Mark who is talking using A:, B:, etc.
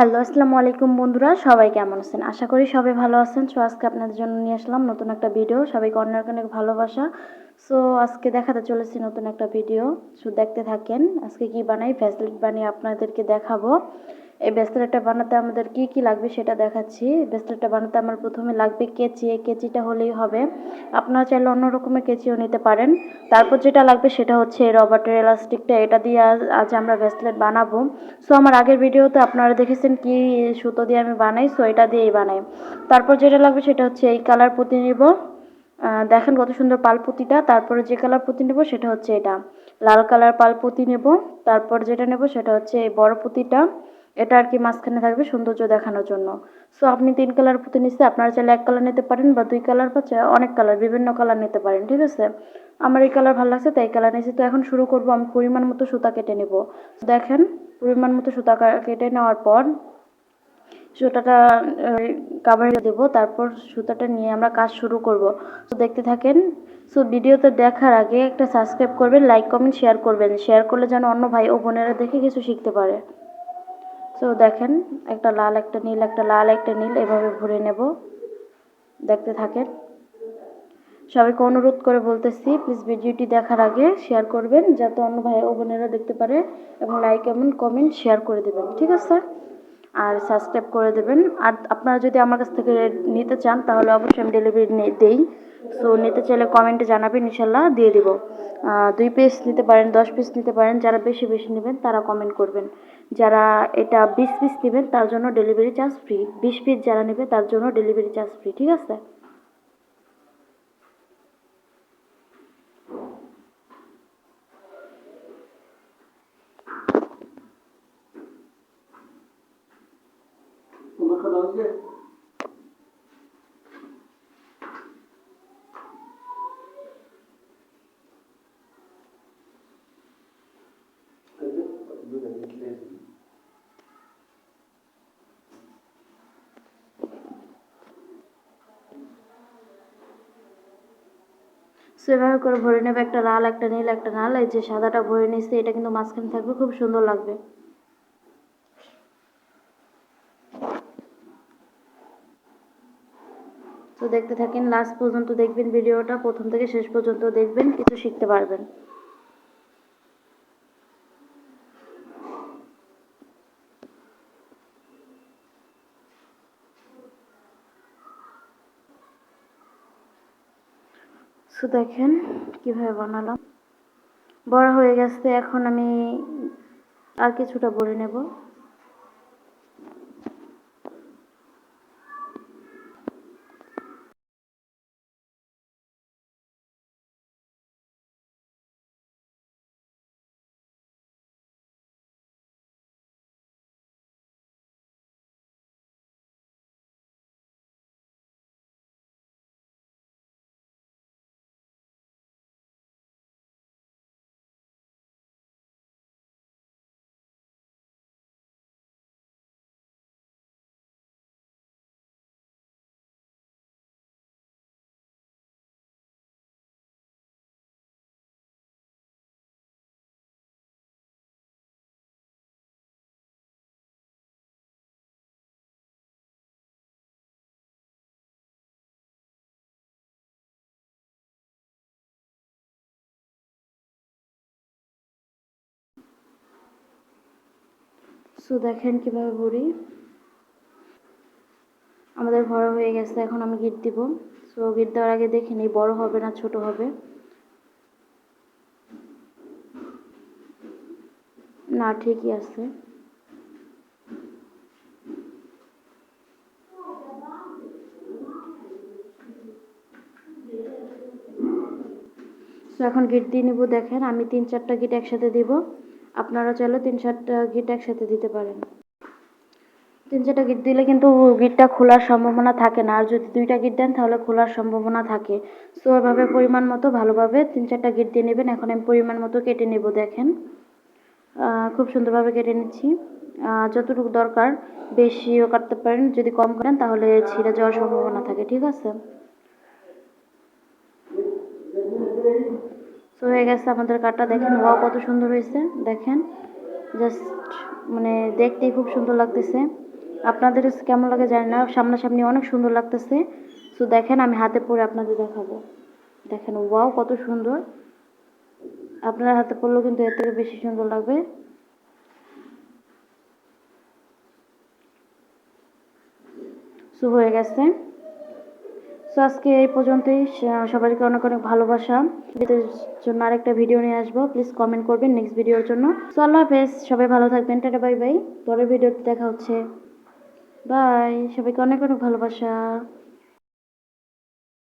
A: Hello, আসসালামু আলাইকুম বন্ধুরা, সবাই কেমন আছেন? আশা করি সবাই ভালো আছেন। সো আজকে আপনাদের জন্য নিয়ে আসলাম নতুন একটা ভিডিও, সবাইকে অনেক অনেক ভালোবাসা। সো আজকে দেখাতে চলেছি নতুন একটা ভিডিও সো দেখতে থাকেন আজকে কি বানাই ফ্যাসলিট বানিয়ে আপনাদেরকে দেখাবো। এই ব্রেসলেটটা বানাতে আমাদের কি কি লাগবে সেটা দেখাচ্ছি। ব্রেসলেটটা বানাতে আমার প্রথমে লাগবে কেচি, এই কেচিটা হলেই হবে। আপনারা চাইলে অন্য রকমের কেচিও নিতে পারেন। তারপর যেটা লাগবে সেটা হচ্ছে এই রবার্টের এলাস্টিকটা। এটা দিয়ে আজ আমরা ব্রেসলেট বানাবো। সো আমার আগের ভিডিওতে আপনারা দেখেছেন কি সুতো দিয়ে আমি বানাই, সো এটা দিয়েই বানাই। তারপর যেটা লাগবে সেটা হচ্ছে এই কালার পুঁতি নিব। দেখেন কত সুন্দর পালপুতিটা তারপরে যে কালার পুঁতি নেব সেটা হচ্ছে এটা। লাল কালার পালপুতি নেব। তারপর যেটা নেব সেটা হচ্ছে এই বড় পুঁতিটা। এটা আর কি মাঝখানে থাকবে সৌন্দর্য দেখানোর জন্য। সো আপনি তিন কালার পুঁতি নিচ্ছে আপনারা চাইলে এক কালার নিতে পারেন বা দুই কালার বা অনেক কালার বিভিন্ন কালার নিতে পারেন, ঠিক আছে? আমার এই কালার ভালো লাগছে, তাই কালার নিয়েছি তো এখন শুরু করব, আমি পরিমাণ মতো সুতা কেটে নেব। দেখেন, পরিমাণ মতো সুতা কেটে নেওয়ার পর সুতাটা কাভার দেবো, তারপর সুতাটা নিয়ে আমরা কাজ শুরু করব। তো দেখতে থাকেন সো ভিডিওতে দেখার আগে একটা সাবস্ক্রাইব করবেন লাইক কমেন্ট শেয়ার করবেন। শেয়ার করলে যেন অন্য ভাই ও বোনেরা দেখে কিছু শিখতে পারে। সো দেখেন, একটা লাল, একটা নীল, একটা লাল, একটা নীল, এভাবে ভরে নেব। দেখতে থাকেন। সবাইকে অনুরোধ করে বলতেছি প্লিজ ভিডিওটি দেখার আগে শেয়ার করবেন, যাতে অন্য ভাই ও বোনেরা দেখতে পারে এবং লাইক এবং কমেন্ট শেয়ার করে দেবেন, ঠিক আছে? আর সাবস্ক্রাইব করে দেবেন। আর আপনারা যদি আমার কাছ থেকে নিতে চান, তাহলে অবশ্যই আমি ডেলিভারি দেই। সো নিতে চাইলে কমেন্টে জানাবেন, ইনশাল্লাহ দিয়ে দিব। দুই পিস নিতে পারেন, দশ পিস নিতে পারেন, যারা বেশি বেশি নেবেন, তারা কমেন্ট করবেন। যারা এটা বিশ পিস নেবেন তার জন্য ডেলিভারি চার্জ ফ্রি বিশ পিস যারা নেবে তার জন্য ডেলিভারি চার্জ ফ্রি ঠিক আছে? সেভাবে করে ভরে নেবে, একটা লাল, একটা নীল, একটা লাল এই যে সাদাটা ভরে নিচ্ছে এটা কিন্তু মাঝখানে থাকবে, খুব সুন্দর লাগবে। তো দেখতে থাকেন লাস্ট পর্যন্ত দেখবেন, ভিডিওটা প্রথম থেকে শেষ পর্যন্ত দেখবেন, কিছু শিখতে পারবেন। সো দেখেন কীভাবে বানালাম। বড় হয়ে গেছে এখন আমি আর কিছুটা বলে নেব। সো দেখেন কীভাবে ভরি। আমাদের ভরা হয়ে গেছে, এখন আমি গিট দিব। সো গিট দেওয়ার আগে দেখে নিই, বড় হবে না ছোট হবে। না, ঠিকই আছে। সো এখন গিট দিয়ে নিব, দেখেন। আমি তিন চারটা গিট একসাথে দিব। আপনারা চাইলে তিন চারটা গিট একসাথে দিতে পারেন। তিন চারটা গিট দিলে কিন্তু গিটটা খোলার সম্ভাবনা থাকে না। আর যদি দুইটা গিট দেন, তাহলে খোলার সম্ভাবনা থাকে। সো এভাবে পরিমাণ মতো ভালোভাবে তিন চারটা গিট দিয়ে নেবেন। এখন আমি পরিমাণ মতো কেটে নেব, দেখেন। খুব সুন্দরভাবে কেটে নিচ্ছি। যতটুকু দরকার, বেশিও কাটতে পারেন। যদি কম করেন, তাহলে ছিঁড়ে যাওয়ার সম্ভাবনা থাকে, ঠিক আছে? সো হয়ে গেছে আমাদের কাঠটা। দেখেন, ওয়াও, কত সুন্দর হয়েছে। দেখেন জাস্ট মানে দেখতেই খুব সুন্দর লাগতেছে। আপনাদের কেমন লাগে জানি না, সামনাসামনি অনেক সুন্দর লাগতেছে। সো দেখেন, আমি হাতে পরে আপনাদের দেখাবো। দেখেন, ওয়াও, কত সুন্দর। আপনার হাতে পরলেও কিন্তু এর থেকে বেশি সুন্দর লাগবে। সো হয়ে গেছে। সো আজকে এই পর্যন্তই। সবাইকে অনেক অনেক ভালোবাসা। এদের জন্য আরেকটা ভিডিও নিয়ে আসব। প্লিজ কমেন্ট করবেন নেক্সট ভিডিওর জন্য। সো আল্লাহ হাফেজ। সবাই ভালো থাকবেন। টাটা বাই বাই পরের ভিডিওতে দেখা হচ্ছে। বাই সবাইকে অনেক অনেক ভালোবাসা।